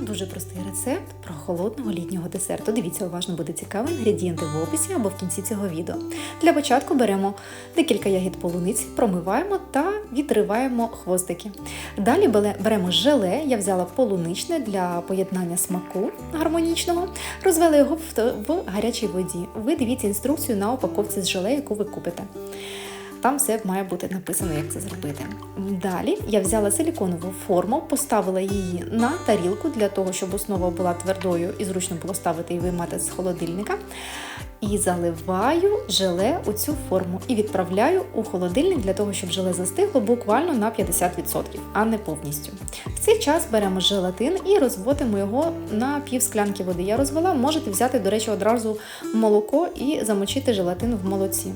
Дуже простий рецепт про холодного літнього десерту. Дивіться, уважно буде цікаво. Інгредієнти в описі або в кінці цього відео. Для початку беремо декілька ягід полуниці, промиваємо та відриваємо хвостики. Далі беремо желе, я взяла полуничне для поєднання смаку гармонічного, розвели його в гарячій воді. Ви дивіться інструкцію на упаковці з желе, яку ви купите. Там все має бути написано, як це зробити. Далі я взяла силіконову форму, поставила її на тарілку для того, щоб основа була твердою і зручно було ставити і виймати з холодильника. І заливаю желе у цю форму і відправляю у холодильник для того, щоб желе застигло буквально на 50%, а не повністю. В цей час беремо желатин і розводимо його на пів склянки води. Я розвела, можете взяти, до речі, одразу молоко і замочити желатин в молоці.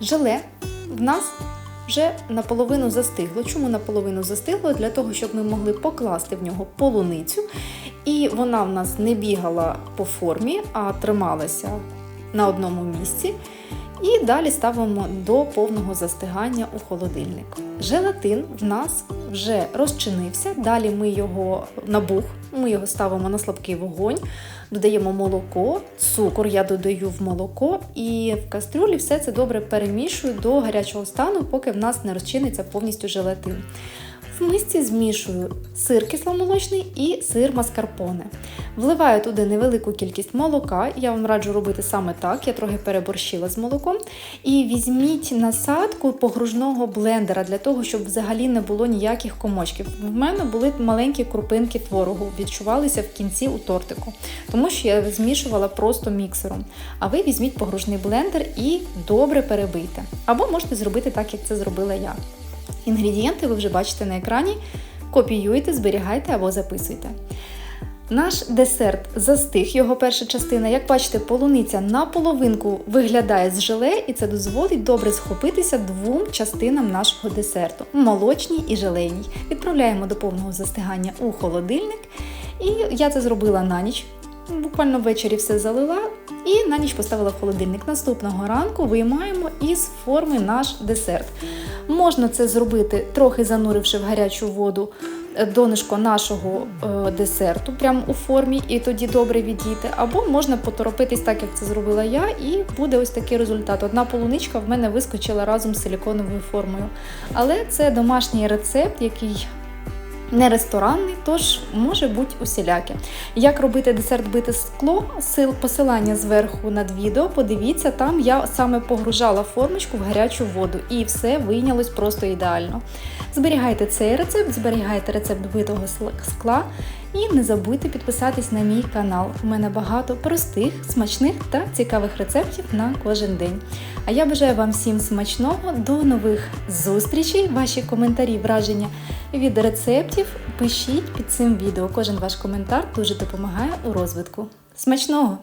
Желе в нас вже наполовину застигло. Чому наполовину застигло? Для того, щоб ми могли покласти в нього полуницю, і вона в нас не бігала по формі, а трималася на одному місці. І далі ставимо до повного застигання у холодильник. Желатин в нас вже розчинився. Далі ми його набух, ми його ставимо на слабкий вогонь, додаємо молоко, цукор я додаю в молоко, і в кастрюлі все це добре перемішую до гарячого стану, поки в нас не розчиниться повністю желатин. В мисці змішую сир кисломолочний і сир маскарпоне. Вливаю туди невелику кількість молока, я вам раджу робити саме так, я трохи переборщила з молоком. І візьміть насадку погружного блендера для того, щоб взагалі не було ніяких комочків. В мене були маленькі крупинки творогу, відчувалися в кінці у тортику, тому що я змішувала просто міксером. А ви візьміть погружний блендер і добре перебийте. Або можете зробити так, як це зробила я. Інгредієнти ви вже бачите на екрані. Копіюйте, зберігайте або записуйте. Наш десерт застиг, його перша частина. Як бачите, полуниця наполовинку виглядає з желе, і це дозволить добре схопитися двом частинам нашого десерту молочній і желейній. Відправляємо до повного застигання у холодильник. І я це зробила на ніч. Буквально ввечері все залила і на ніч поставила в холодильник. Наступного ранку виймаємо із форми наш десерт. Можна це зробити, трохи зануривши в гарячу воду е, донышко нашого е, десерту, прямо у формі, і тоді добре відійти. Або можна поторопитись так, як це зробила я, і буде ось такий результат. Одна полуничка в мене вискочила разом з силіконовою формою. Але це домашній рецепт, який не ресторанний, тож може бути усіляке. Як робити десерт бите скло, сил посилання зверху над відео, подивіться, там я саме погружала формочку в гарячу воду і все вийнялось просто ідеально. Зберігайте цей рецепт, зберігайте рецепт битого скла і не забудьте підписатись на мій канал. У мене багато простих, смачних та цікавих рецептів на кожен день. А я бажаю вам всім смачного, до нових зустрічей. Ваші коментарі, враження від рецептів пишіть під цим відео. Кожен ваш коментар дуже допомагає у розвитку. Смачного!